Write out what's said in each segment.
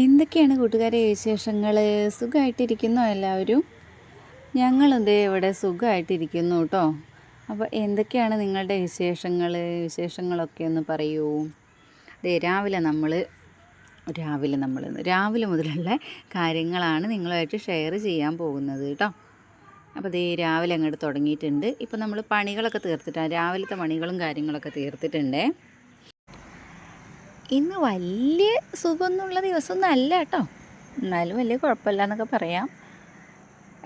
എന്തൊക്കെയാണ് കൂട്ടുകാരെ വിശേഷങ്ങൾ സുഖമായിട്ടിരിക്കുന്നോ എല്ലാവരും? ഞങ്ങളെന്തേ ഇവിടെ സുഖമായിട്ടിരിക്കുന്നു കേട്ടോ അപ്പോൾ എന്തൊക്കെയാണ് നിങ്ങളുടെ വിശേഷങ്ങൾ വിശേഷങ്ങളൊക്കെ ഒന്ന് പറയൂ. ദേ രാവിലെ നമ്മൾ രാവിലെ നമ്മൾ രാവിലെ മുതലുള്ള കാര്യങ്ങളാണ് നിങ്ങളുമായിട്ട് ഷെയർ ചെയ്യാൻ പോകുന്നത് കേട്ടോ അപ്പോൾ ദേ രാവിലെ അങ്ങോട്ട് തുടങ്ങിയിട്ടുണ്ട്. ഇപ്പോൾ നമ്മൾ പണികളൊക്കെ തീർത്തിട്ടാണ് രാവിലത്തെ പണികളും കാര്യങ്ങളൊക്കെ തീർത്തിട്ടുണ്ടേ. ഇന്ന് വലിയ സുഖമൊന്നുമുള്ള ദിവസമൊന്നും അല്ല കേട്ടോ എന്നാലും വലിയ കുഴപ്പമില്ല എന്നൊക്കെ പറയാം.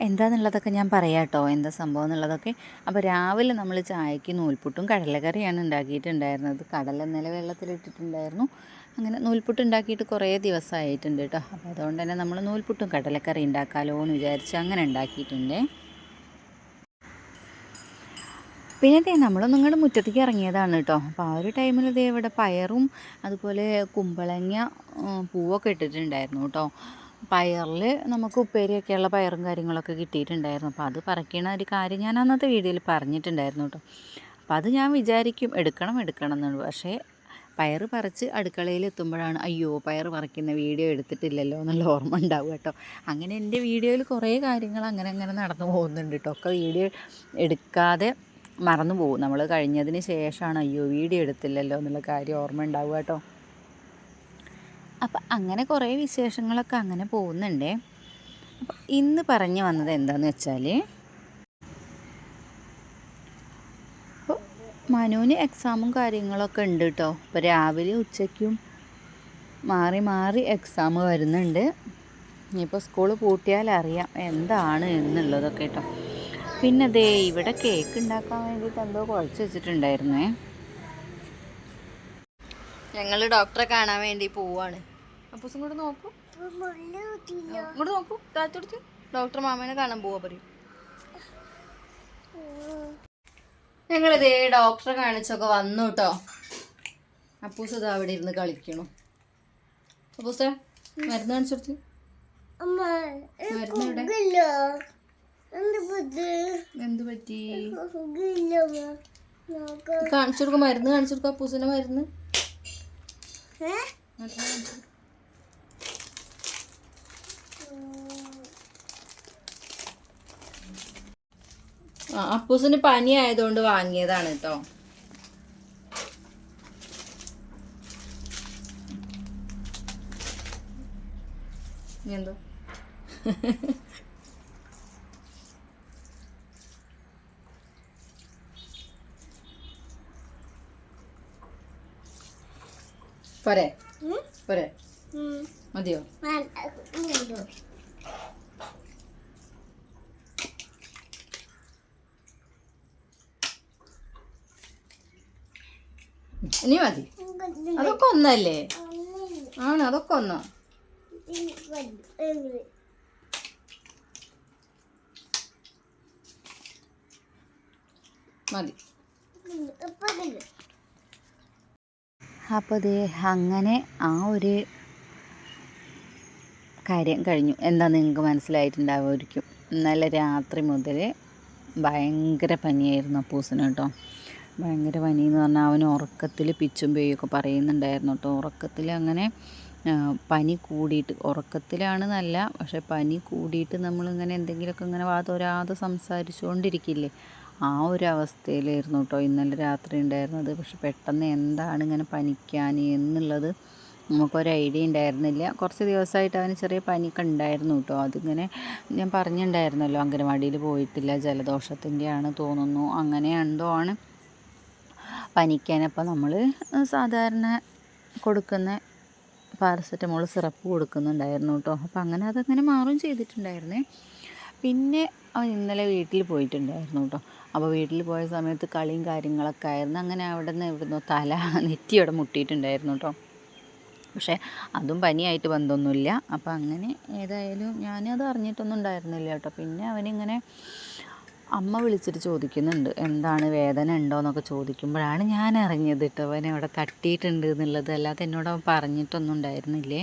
എന്താണെന്നുള്ളതൊക്കെ ഞാൻ പറയാം കേട്ടോ എന്താ സംഭവം എന്നുള്ളതൊക്കെ അപ്പോൾ രാവിലെ നമ്മൾ ചായക്ക് നൂൽപുട്ടും കടലക്കറിയാണ് ഉണ്ടാക്കിയിട്ടുണ്ടായിരുന്നത്. കടല ഇന്നലെ വെള്ളത്തിലിട്ടിട്ടുണ്ടായിരുന്നു. അങ്ങനെ നൂൽപുട്ട് ഉണ്ടാക്കിയിട്ട് കുറേ ദിവസമായിട്ടുണ്ട് കേട്ടോ അപ്പോൾ അതുകൊണ്ട് തന്നെ നമ്മൾ നൂൽപുട്ടും കടലക്കറി ഉണ്ടാക്കാമല്ലോ എന്ന് വിചാരിച്ച് അങ്ങനെ ഉണ്ടാക്കിയിട്ടുണ്ടേ. പിന്നെ ദേ നമ്മളൊന്നും ഇങ്ങോട്ട് മുറ്റത്തേക്ക് ഇറങ്ങിയതാണ് കേട്ടോ അപ്പോൾ ആ ഒരു ടൈമിൽ ഇതേ ഇവിടെ പയറും അതുപോലെ കുമ്പളങ്ങ പൂവൊക്കെ ഇട്ടിട്ടുണ്ടായിരുന്നു കേട്ടോ പയറിൽ നമുക്ക് ഉപ്പേരിയൊക്കെയുള്ള പയറും കാര്യങ്ങളൊക്കെ കിട്ടിയിട്ടുണ്ടായിരുന്നു. അപ്പോൾ അത് പറിക്കണ ഒരു കാര്യം ഞാൻ അന്നത്തെ വീഡിയോയിൽ പറഞ്ഞിട്ടുണ്ടായിരുന്നു കേട്ടോ അപ്പോൾ അത് ഞാൻ വിചാരിക്കും എടുക്കണം എടുക്കണം എന്നുള്ളൂ പക്ഷേ പയർ പറിച്ച് അടുക്കളയിൽ എത്തുമ്പോഴാണ് അയ്യോ പയർ പറിക്കുന്ന വീഡിയോ എടുത്തിട്ടില്ലല്ലോ എന്നുള്ള ഓർമ്മ ഉണ്ടാവും കേട്ടോ അങ്ങനെ എന്റെ വീഡിയോയിൽ കുറേ കാര്യങ്ങൾ അങ്ങനെ അങ്ങനെ നടന്നു പോകുന്നുണ്ട് കേട്ടോ ഒക്കെ വീഡിയോ എടുക്കാതെ മറന്നു പോകും. നമ്മൾ കഴിഞ്ഞതിന് ശേഷമാണ് അയ്യോ വീഡിയോ എടുത്തില്ലല്ലോ എന്നുള്ള കാര്യം ഓർമ്മ ഉണ്ടാവുക കേട്ടോ. അപ്പം അങ്ങനെ കുറേ വിശേഷങ്ങളൊക്കെ അങ്ങനെ പോകുന്നുണ്ട്. അപ്പം ഇന്ന് പറഞ്ഞു വന്നത് എന്താണെന്ന് വെച്ചാൽ മനുവിന് എക്സാമും കാര്യങ്ങളൊക്കെ ഉണ്ട് കേട്ടോ. ഇപ്പോൾ രാവിലെ ഉച്ചയ്ക്കും മാറി മാറി എക്സാം വരുന്നുണ്ട്. ഇനിയിപ്പോൾ സ്കൂൾ പൂട്ടിയാൽ അറിയാം എന്താണ് എന്നുള്ളതൊക്കെ കേട്ടോ. പിന്നെ ദേ ഇവിടെ കേക്ക് ഉണ്ടാക്കാൻ വേണ്ടിയിട്ട് എന്തോ കുഴച്ച് വെച്ചിട്ടുണ്ടായിരുന്നേ. ഞങ്ങൾ ഡോക്ടറെ കാണാൻ വേണ്ടി പോവാണ്. അപ്പോൾ ഇങ്ങോട്ട് നോക്കൂ. ഇങ്ങോട്ട് നോക്കൂ താത്തോടുത്ത് ഡോക്ടർ മാമേനെ കാണാൻ പോവാ പറയും. ഞങ്ങളിതേ ഡോക്ടറെ കാണിച്ചൊക്കെ വന്നു കേട്ടോ അപ്പൂസ് ഇത് അവിടെ ഇരുന്ന് കളിക്കണു. അപ്പൂസ മരുന്ന് കാണിച്ചു കൊടുത്ത്. മരുന്ന് ഇവിടെ എന്ത് പറ്റി? കാണിച്ചു കൊടുക്ക മരുന്ന് കാണിച്ചു കൊടുക്ക അപ്പൂസിന്റെ മരുന്ന്. അപ്പൂസിന് പനി ആയതുകൊണ്ട് വാങ്ങിയതാണ് കേട്ടോ എന്തോ? പോരെ. പോരെ. മതിയോ? ഇനി മതി. അതൊക്കെ ഒന്നല്ലേ? ആണ് അതൊക്കെ ഒന്നോ? മതി. അപ്പോൾ ഇത് അങ്ങനെ ആ ഒരു കാര്യം കഴിഞ്ഞു. എന്താ നിങ്ങൾക്ക് മനസ്സിലായിട്ടുണ്ടാവുമായിരിക്കും. ഇന്നലെ രാത്രി മുതൽ ഭയങ്കര പനിയായിരുന്നു അപ്പൂസിന് കേട്ടോ. ഭയങ്കര പനി എന്ന് പറഞ്ഞാൽ അവൻ ഉറക്കത്തിൽ പിച്ചും പേയൊക്കെ പറയുന്നുണ്ടായിരുന്നു കേട്ടോ. ഉറക്കത്തിൽ അങ്ങനെ പനി കൂടിയിട്ട് ഉറക്കത്തിലാണ് നല്ല പക്ഷെ പനി കൂടിയിട്ട് നമ്മളിങ്ങനെ എന്തെങ്കിലുമൊക്കെ ഇങ്ങനെ വാതോരാതെ സംസാരിച്ചുകൊണ്ടിരിക്കില്ലേ? ആ ഒരു അവസ്ഥയിലായിരുന്നു കേട്ടോ ഇന്നലെ രാത്രി ഉണ്ടായിരുന്നത്. പക്ഷെ പെട്ടെന്ന് എന്താണ് ഇങ്ങനെ പനിക്കാൻ എന്നുള്ളത് നമുക്കൊരു ഐഡിയ ഉണ്ടായിരുന്നില്ല. കുറച്ച് ദിവസമായിട്ട് അവന് ചെറിയ പനിയൊക്കെ ഉണ്ടായിരുന്നു കേട്ടോ. അതിങ്ങനെ ഞാൻ പറഞ്ഞിട്ടുണ്ടായിരുന്നല്ലോ അംഗനവാടിയിൽ പോയിട്ടില്ല ജലദോഷത്തിന്റെയാണ് തോന്നുന്നു അങ്ങനെ എന്തോ ആണ് പനിക്കാനപ്പോൾ നമ്മൾ സാധാരണ കൊടുക്കുന്ന പാരസെറ്റമോൾ സിറപ്പ് കൊടുക്കുന്നുണ്ടായിരുന്നു കേട്ടോ. അപ്പോൾ അങ്ങനെ അതങ്ങനെ മാറും ചെയ്തിട്ടുണ്ടായിരുന്നേ. പിന്നെ അവൻ ഇന്നലെ വീട്ടിൽ പോയിട്ടുണ്ടായിരുന്നു കേട്ടോ. അപ്പോൾ വീട്ടിൽ പോയ സമയത്ത് കളിയും കാര്യങ്ങളൊക്കെ ആയിരുന്നു. അങ്ങനെ അവിടെ നിന്ന് ഇവിടുന്ന് തല നെറ്റി അവിടെ മുട്ടിയിട്ടുണ്ടായിരുന്നു കേട്ടോ. പക്ഷേ അതും പനിയായിട്ട് ബന്ധമൊന്നുമില്ല. അപ്പോൾ അങ്ങനെ ഏതായാലും ഞാനത് അറിഞ്ഞിട്ടൊന്നും ഉണ്ടായിരുന്നില്ല കേട്ടോ. പിന്നെ അവനിങ്ങനെ അമ്മ വിളിച്ചിട്ട് ചോദിക്കുന്നുണ്ട് എന്താണ് വേദന ഉണ്ടോ? എന്നൊക്കെ ചോദിക്കുമ്പോഴാണ് ഞാൻ അറിഞ്ഞത് കേട്ടോ. അവനെ അവിടെ തട്ടിയിട്ടുണ്ട് എന്നുള്ളത്. അല്ലാതെ എന്നോട് അവൻ പറഞ്ഞിട്ടൊന്നും ഉണ്ടായിരുന്നില്ലേ.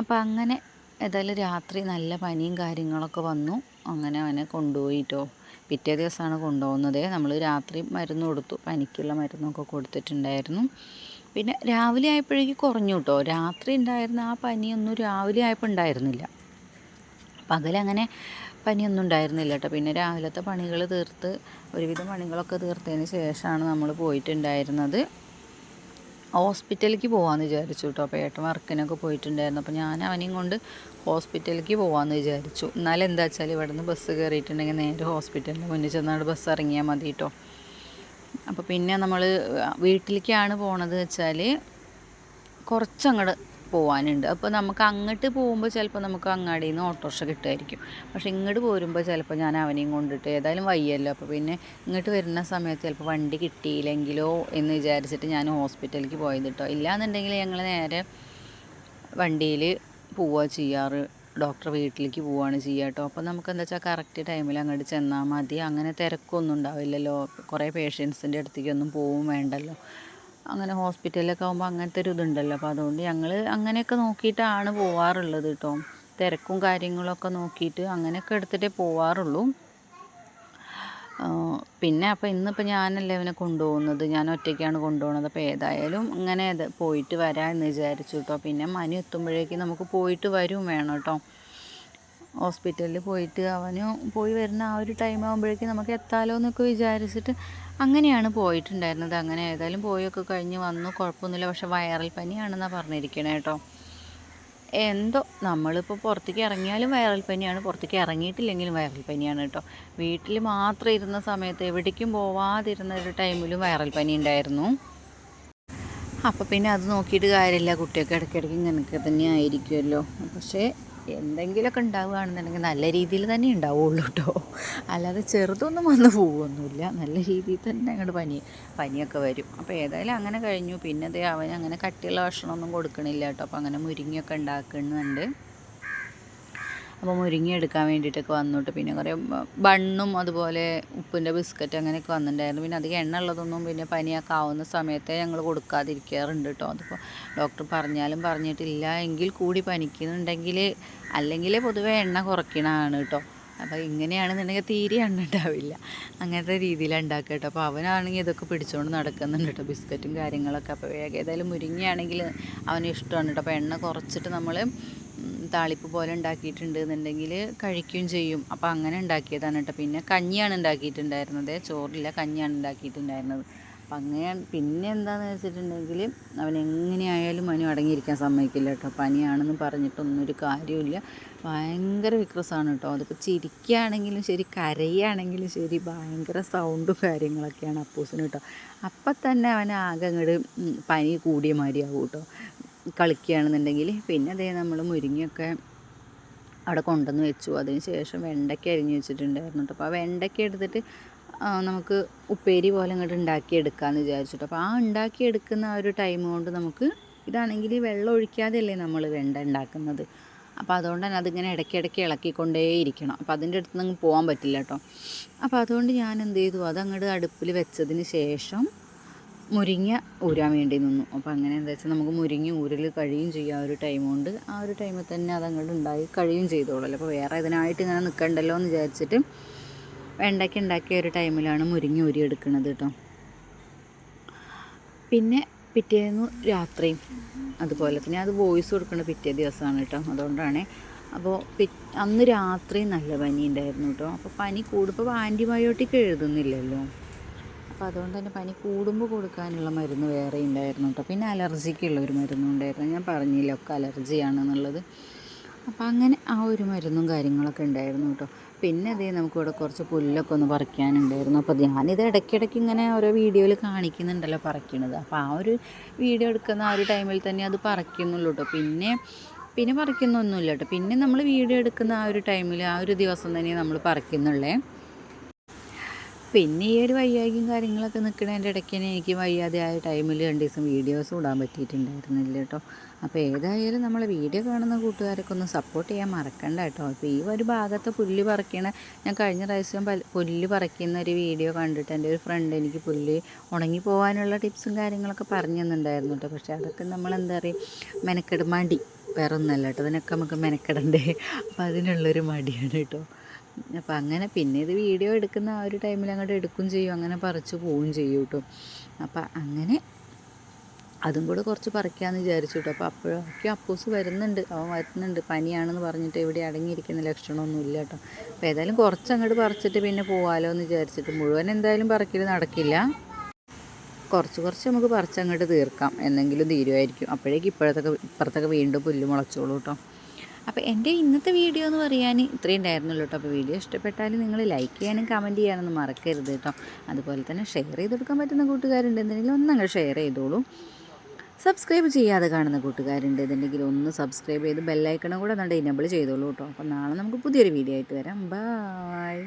അപ്പോൾ അങ്ങനെ ഏതായാലും രാത്രി നല്ല പനിയും കാര്യങ്ങളൊക്കെ വന്നു. അങ്ങനെ അവനെ കൊണ്ടുപോയിട്ടോ പിറ്റേ ദിവസമാണ് കൊണ്ടുപോകുന്നത്. നമ്മൾ രാത്രി മരുന്ന് കൊടുത്തു. പനിക്കുള്ള മരുന്നൊക്കെ കൊടുത്തിട്ടുണ്ടായിരുന്നു. പിന്നെ രാവിലെ ആയപ്പോഴേക്ക് കുറഞ്ഞു കേട്ടോ രാത്രി ഉണ്ടായിരുന്ന ആ പനിയൊന്നും രാവിലെ ആയപ്പോൾ ഉണ്ടായിരുന്നില്ല. പകലങ്ങനെ പനിയൊന്നും ഉണ്ടായിരുന്നില്ല കേട്ടോ പിന്നെ രാവിലത്തെ പണികൾ തീർത്ത് ഒരുവിധം പണികളൊക്കെ തീർത്തതിന് ശേഷമാണ് നമ്മൾ പോയിട്ടുണ്ടായിരുന്നത്. ഹോസ്പിറ്റലിലേക്ക് പോകാമെന്ന് വിചാരിച്ചു കേട്ടോ അപ്പോൾ ഏട്ടൻ വർക്കിനൊക്കെ പോയിട്ടുണ്ടായിരുന്നു. അപ്പോൾ ഞാൻ അവനെയും കൊണ്ട് ഹോസ്പിറ്റലിലേക്ക് പോകാമെന്ന് വിചാരിച്ചു. എന്നാലും എന്താ വെച്ചാൽ ഇവിടെ നിന്ന് ബസ് കയറിയിട്ടുണ്ടെങ്കിൽ നേരെ ഹോസ്പിറ്റലിന് മുന്നിൽ ചെന്നാണ് ബസ് ഇറങ്ങിയാൽ മതി കേട്ടോ അപ്പോൾ പിന്നെ നമ്മൾ വീട്ടിലേക്കാണ് പോണത് വെച്ചാൽ കുറച്ചങ്ങോട്ട് പോകാനുണ്ട് അപ്പോൾ നമുക്ക് അങ്ങോട്ട് പോകുമ്പോൾ ചിലപ്പോൾ നമുക്ക് അങ്ങാടിയിൽ നിന്ന് ഓട്ടോറിക്ഷ കിട്ടുമായിരിക്കും പക്ഷേ ഇങ്ങോട്ട് പോരുമ്പോൾ ചിലപ്പോൾ ഞാൻ അവനെയും കൊണ്ടിട്ട് ഏതായാലും വയ്യല്ലോ. അപ്പോൾ പിന്നെ ഇങ്ങോട്ട് വരുന്ന സമയത്ത് ചിലപ്പോൾ വണ്ടി കിട്ടിയില്ലെങ്കിലോ എന്ന് വിചാരിച്ചിട്ട് ഞാൻ ഹോസ്പിറ്റലിലേക്ക് പോയത് കേട്ടോ ഇല്ലാന്നുണ്ടെങ്കിൽ ഞങ്ങൾ നേരെ വണ്ടിയിൽ പോവുക ചെയ്യാറ്. ഡോക്ടർ വീട്ടിലേക്ക് പോവുകയാണ് ചെയ്യുക കേട്ടോ അപ്പോൾ നമുക്ക് എന്താ വെച്ചാൽ കറക്റ്റ് ടൈമിൽ അങ്ങോട്ട് ചെന്നാൽ മതി. അങ്ങനെ തിരക്കൊന്നും ഉണ്ടാവില്ലല്ലോ. കുറേ പേഷ്യൻസിന്റെ അടുത്തേക്കൊന്നും പോവും വേണ്ടല്ലോ. അങ്ങനെ ഹോസ്പിറ്റലിലൊക്കെ ആകുമ്പോൾ അങ്ങനത്തെ ഒരു ഇതുണ്ടല്ലോ. അപ്പോൾ അതുകൊണ്ട് ഞങ്ങൾ അങ്ങനെയൊക്കെ നോക്കിയിട്ടാണ് പോവാറുള്ളത് കേട്ടോ തിരക്കും കാര്യങ്ങളൊക്കെ നോക്കിയിട്ട് അങ്ങനെയൊക്കെ എടുത്തിട്ടേ പോവാറുള്ളൂ. പിന്നെ അപ്പോൾ ഇന്നിപ്പോൾ ഞാനല്ലേ അവനെ കൊണ്ടുപോകുന്നത്? ഞാൻ ഒറ്റയ്ക്കാണ് കൊണ്ടുപോകുന്നത് അപ്പോൾ ഏതായാലും ഇങ്ങനെ പോയിട്ട് വരാമെന്ന് വിചാരിച്ചു കേട്ടോ പിന്നെ മനു എത്തുമ്പോഴേക്കും നമുക്ക് പോയിട്ട് വരും വേണം കേട്ടോ ഹോസ്പിറ്റലിൽ പോയിട്ട് അവന് പോയി വരുന്ന ആ ഒരു ടൈം ആകുമ്പോഴേക്കും നമുക്ക് എത്താലോ എന്നൊക്കെ വിചാരിച്ചിട്ട് അങ്ങനെയാണ് പോയിട്ടുണ്ടായിരുന്നത്. അങ്ങനെ ഏതായാലും പോയൊക്കെ കഴിഞ്ഞ് വന്നു. കുഴപ്പമൊന്നുമില്ല. പക്ഷേ വൈറൽ പനിയാണെന്നാണ് പറഞ്ഞിരിക്കണേ കേട്ടോ. എന്തോ നമ്മളിപ്പോൾ പുറത്തേക്ക് ഇറങ്ങിയാലും വൈറൽ പനിയാണ്. പുറത്തേക്ക് ഇറങ്ങിയിട്ടില്ലെങ്കിലും വൈറൽ പനിയാണ് കേട്ടോ. വീട്ടിൽ മാത്രം ഇരുന്ന സമയത്ത് എവിടേക്കും പോവാതിരുന്ന ഒരു ടൈമിലും വൈറൽ പനി ഉണ്ടായിരുന്നു. അപ്പോൾ പിന്നെ അത് നോക്കിയിട്ട് കാര്യമില്ല. കുട്ടിയൊക്കെ ഇടയ്ക്കിടയ്ക്ക് ഇങ്ങനെയൊക്കെ തന്നെ ആയിരിക്കുമല്ലോ. പക്ഷേ എന്തെങ്കിലുമൊക്കെ ഉണ്ടാവുകയാണെന്നുണ്ടെങ്കിൽ നല്ല രീതിയിൽ തന്നെ ഉണ്ടാവുള്ളൂ കേട്ടോ. അല്ലാതെ ചെറുതൊന്നും വന്ന് പോവുമൊന്നുമില്ല നല്ല രീതിയിൽ തന്നെ അങ്ങോട്ട് പനി പനിയൊക്കെ വരും. അപ്പോൾ ഏതായാലും അങ്ങനെ കഴിഞ്ഞു. പിന്നെ അതേ അവൻ അങ്ങനെ കട്ടിയുള്ള ഭക്ഷണമൊന്നും കൊടുക്കണില്ല കേട്ടോ. അപ്പോൾ അങ്ങനെ മുരിങ്ങയൊക്കെ ഉണ്ടാക്കുന്നുണ്ട്. അപ്പോൾ മുരിങ്ങ എടുക്കാൻ വേണ്ടിയിട്ടൊക്കെ വന്നിട്ട്. പിന്നെ കുറേ ബണ്ണും അതുപോലെ ഉപ്പിന്റെ ബിസ്ക്കറ്റ് അങ്ങനെയൊക്കെ വന്നിട്ടുണ്ടായിരുന്നു പിന്നെ അധികം എണ്ണ ഉള്ളതൊന്നും പിന്നെ പനിയൊക്കെ ആവുന്ന സമയത്തെ ഞങ്ങൾ കൊടുക്കാതിരിക്കാറുണ്ട് കേട്ടോ അതിപ്പോൾ ഡോക്ടർ പറഞ്ഞാലും പറഞ്ഞിട്ടില്ല. എങ്കിൽ കൂടി പനിക്കുന്നുണ്ടെങ്കിൽ അല്ലെങ്കിൽ പൊതുവേ എണ്ണ കുറയ്ക്കണതാണ് കേട്ടോ അപ്പോൾ ഇങ്ങനെയാണെന്നുണ്ടെങ്കിൽ തീരെ എണ്ണ ഉണ്ടാവില്ല. അങ്ങനത്തെ രീതിയിലാണ് ഉണ്ടാക്കുക കേട്ടോ അപ്പോൾ അവനാണെങ്കിൽ ഇതൊക്കെ പിടിച്ചുകൊണ്ട് നടക്കുന്നുണ്ട് കേട്ടോ ബിസ്ക്കറ്റും കാര്യങ്ങളൊക്കെ. അപ്പോൾ വേഗം ഏതായാലും മുരിങ്ങയാണെങ്കിൽ അവന് ഇഷ്ടമാണ് കേട്ടോ അപ്പോൾ എണ്ണ കുറച്ചിട്ട് നമ്മൾ താളിപ്പ് പോലെ ഉണ്ടാക്കിയിട്ടുണ്ട് എന്നുണ്ടെങ്കിൽ കഴിക്കുകയും ചെയ്യും. അപ്പോൾ അങ്ങനെ ഉണ്ടാക്കിയതാണ് കേട്ടോ. പിന്നെ കഞ്ഞിയാണ് ഉണ്ടാക്കിയിട്ടുണ്ടായിരുന്നത്. ചോറില്ല കഞ്ഞിയാണ് ഉണ്ടാക്കിയിട്ടുണ്ടായിരുന്നത്. അപ്പം അങ്ങനെ പിന്നെ എന്താണെന്ന് വെച്ചിട്ടുണ്ടെങ്കിൽ അവൻ എങ്ങനെയായാലും അവന് അടങ്ങിയിരിക്കാൻ സമ്മതിക്കില്ല കേട്ടോ. പനിയാണെന്ന് പറഞ്ഞിട്ടൊന്നും ഒരു കാര്യമില്ല ഭയങ്കര വിക്രസാണ് കേട്ടോ. അതിപ്പോൾ ചിരിക്കുകയാണെങ്കിലും ശരി കരയാണെങ്കിലും ശരി ഭയങ്കര സൗണ്ടും കാര്യങ്ങളൊക്കെയാണ് അപ്പൂസിന് കേട്ടോ. അപ്പം തന്നെ അവൻ ആകെ അങ്ങോട്ട് പനി കൂടിയ മാതിരിയാവും കേട്ടോ. കളിക്കുകയാണെന്നുണ്ടെങ്കിൽ പിന്നെ അതേ നമ്മൾ മുരിങ്ങയൊക്കെ അവിടെ കൊണ്ടുവന്ന് വെച്ചു. അതിന് ശേഷം വെണ്ടയ്ക്ക അരിഞ്ഞ് വെച്ചിട്ടുണ്ടായിരുന്നു കേട്ടോ. അപ്പോൾ ആ വെണ്ടയ്ക്ക എടുത്തിട്ട് നമുക്ക് ഉപ്പേരി പോലെ ഇങ്ങോട്ട് ഉണ്ടാക്കിയെടുക്കാമെന്ന് വിചാരിച്ചിട്ട്. അപ്പോൾ ആ ഉണ്ടാക്കിയെടുക്കുന്ന ആ ഒരു ടൈം കൊണ്ട് നമുക്ക് ഇതാണെങ്കിൽ വെള്ളം ഒഴിക്കാതെയല്ലേ നമ്മൾ വെണ്ട ഉണ്ടാക്കുന്നത്. അപ്പോൾ അതുകൊണ്ട് തന്നെ അതിങ്ങനെ ഇടയ്ക്കിടയ്ക്ക് ഇളക്കിക്കൊണ്ടേയിരിക്കണം അപ്പോൾ അതിന്റെ അടുത്ത് നിന്ന് പോകാൻ പറ്റില്ല കേട്ടോ. അപ്പോൾ അതുകൊണ്ട് ഞാൻ എന്ത് ചെയ്തു? അതങ്ങോട്ട് അടുപ്പിൽ വെച്ചതിന് ശേഷം മുരിങ്ങ ഊരാൻ വേണ്ടി നിന്നു. അപ്പോൾ അങ്ങനെ എന്താ വെച്ചാൽ നമുക്ക് മുരിങ്ങ ഊരൽ കഴിയും ചെയ്യാം ആ ഒരു ടൈം കൊണ്ട്. ആ ഒരു ടൈമിൽ തന്നെ അതങ്ങോട്ട് ഉണ്ടായി കഴിയും ചെയ്തോളല്ലോ അപ്പോൾ വേറെ ഇതിനായിട്ട് ഇങ്ങനെ നിൽക്കണ്ടല്ലോ എന്ന് വിചാരിച്ചിട്ട് വെണ്ടയ്ക്ക ഉണ്ടാക്കിയ ഒരു ടൈമിലാണ് മുരിങ്ങ ഊരി എടുക്കുന്നത് കേട്ടോ പിന്നെ പിറ്റേന്ന് രാത്രിയും അതുപോലെ തന്നെ അത് വോയിസ് കൊടുക്കേണ്ട പിറ്റേ ദിവസമാണ് കേട്ടോ അതുകൊണ്ടാണ്. അപ്പോൾ പി അന്ന് രാത്രി നല്ല പനി ഉണ്ടായിരുന്നു കേട്ടോ അപ്പോൾ പനി കൂടുമ്പോൾ ആന്റിബയോട്ടിക് എഴുതുന്നില്ലല്ലോ. അപ്പോൾ അതുകൊണ്ട് തന്നെ പനി കൂടുമ്പോൾ കൊടുക്കാനുള്ള മരുന്ന് വേറെ ഉണ്ടായിരുന്നു കേട്ടോ. പിന്നെ അലർജിക്കുള്ള ഒരു മരുന്നും ഉണ്ടായിരുന്നു. ഞാൻ പറഞ്ഞില്ല ഒക്കെ അലർജിയാണെന്നുള്ളത്. അപ്പോൾ അങ്ങനെ ആ ഒരു മരുന്നും കാര്യങ്ങളൊക്കെ ഉണ്ടായിരുന്നു കേട്ടോ. പിന്നെ അതേ നമുക്കിവിടെ കുറച്ച് പുല്ലൊക്കെ ഒന്ന് പറിക്കാനുണ്ടായിരുന്നു. അപ്പോൾ ഞാനിത് ഇടയ്ക്കിടയ്ക്ക് ഇങ്ങനെ ഓരോ വീഡിയോയിൽ കാണിക്കുന്നുണ്ടല്ലോ പറിക്കണത്. അപ്പോൾ ആ ഒരു വീഡിയോ എടുക്കുന്ന ആ ഒരു ടൈമിൽ തന്നെ അത് പറിക്കുന്നുള്ളൂ കേട്ടോ. പിന്നെ പിന്നെ പറിക്കുന്നൊന്നുമില്ല കേട്ടോ. പിന്നെ നമ്മൾ വീഡിയോ എടുക്കുന്ന ആ ഒരു ടൈമിൽ ആ ഒരു ദിവസം തന്നെ നമ്മൾ പറിക്കുന്നുള്ളേ. പിന്നെ ഈ ഒരു വയ്യായ്കയും കാര്യങ്ങളൊക്കെ നിൽക്കുന്നതിന്റെ ഇടയ്ക്ക് തന്നെ എനിക്ക് ആയ ടൈമിൽ രണ്ട് ദിവസം വീഡിയോസ് ഇടാൻ പറ്റിയിട്ടുണ്ടായിരുന്നില്ല കേട്ടോ അപ്പോൾ ഏതായാലും നമ്മൾ വീഡിയോ കാണുന്ന കൂട്ടുകാരൊക്കെ ഒന്ന് സപ്പോർട്ട് ചെയ്യാൻ മറക്കണ്ട കേട്ടോ അപ്പോൾ ഈ ഒരു ഭാഗത്ത് പുല്ല് പറിക്കണ ഞാൻ കഴിഞ്ഞ പ്രാവശ്യം പുല്ല് പറിക്കുന്ന ഒരു വീഡിയോ കണ്ടിട്ട് എന്റെ ഒരു ഫ്രണ്ട് എനിക്ക് പുല്ല് ഉണങ്ങി പോകാനുള്ള ടിപ്സും കാര്യങ്ങളൊക്കെ പറഞ്ഞു തന്നിട്ടുണ്ടായിരുന്നു കേട്ടോ പക്ഷേ അതൊക്കെ നമ്മൾ എന്താ പറയുക മെനക്കെട് മടി. വേറെ ഒന്നല്ല കേട്ടോ അതിനൊക്കെ നമുക്ക് മെനക്കെടണ്ടേ. അപ്പോൾ അതിനുള്ളൊരു മടിയാണ് കേട്ടോ അപ്പോൾ അങ്ങനെ പിന്നെ ഇത് വീഡിയോ എടുക്കുന്ന ആ ഒരു ടൈമിൽ അങ്ങോട്ട് എടുക്കും ചെയ്യും അങ്ങനെ പറിച്ച് പോവുകയും ചെയ്യും കേട്ടോ അപ്പം അങ്ങനെ അതും കൂടെ കുറച്ച് പറിക്കാമെന്ന് വിചാരിച്ചു കേട്ടോ അപ്പോൾ അപ്പോഴൊക്കെ അപ്പൂസ് വരുന്നുണ്ട് അവൻ വരുന്നുണ്ട് പനിയാണെന്ന് പറഞ്ഞിട്ട് ഇവിടെ അടങ്ങിയിരിക്കുന്ന ലക്ഷണമൊന്നുമില്ല കേട്ടോ അപ്പോൾ ഏതായാലും കുറച്ച് അങ്ങോട്ട് പറിച്ചിട്ട് പിന്നെ പോകാമല്ലോ എന്ന് വിചാരിച്ചിട്ട് മുഴുവൻ എന്തായാലും പറിക്കൽ നടക്കില്ല. കുറച്ച് കുറച്ച് നമുക്ക് പറിച്ചങ്ങോട്ട് തീർക്കാം എന്നെങ്കിലും തീരുമായിരിക്കും അപ്പോഴേക്കും ഇപ്പോഴത്തൊക്കെ ഇപ്പുറത്തൊക്കെ വീണ്ടും പുല്ല് മുളച്ചോളൂ കേട്ടോ അപ്പോൾ എന്റെ ഇന്നത്തെ വീഡിയോ എന്ന് പറയാൻ ഇത്രയും ഉണ്ടായിരുന്നുള്ളൂ കേട്ടോ. അപ്പോൾ വീഡിയോ ഇഷ്ടപ്പെട്ടാൽ നിങ്ങൾ ലൈക്ക് ചെയ്യാനും കമന്റ് ചെയ്യാനൊന്നും മറക്കരുത് കേട്ടോ. അതുപോലെ തന്നെ ഷെയർ ചെയ്ത് കൊടുക്കാൻ പറ്റുന്ന കൂട്ടുകാരുണ്ട്. എന്തെങ്കിലും ഒന്നങ്ങ് ഷെയർ ചെയ്തോളൂ. സബ്സ്ക്രൈബ് ചെയ്യാതെ കാണുന്ന കൂട്ടുകാരുണ്ട്. ഇതുണ്ടെങ്കിൽ ഒന്ന് സബ്സ്ക്രൈബ് ചെയ്ത് ബെല്ലൈക്കണം കൂടെ നല്ല ഇനബിൾ ചെയ്തോളൂ കേട്ടോ. അപ്പോൾ നാളെ നമുക്ക് പുതിയൊരു വീഡിയോ ആയിട്ട് വരാം. ബായ്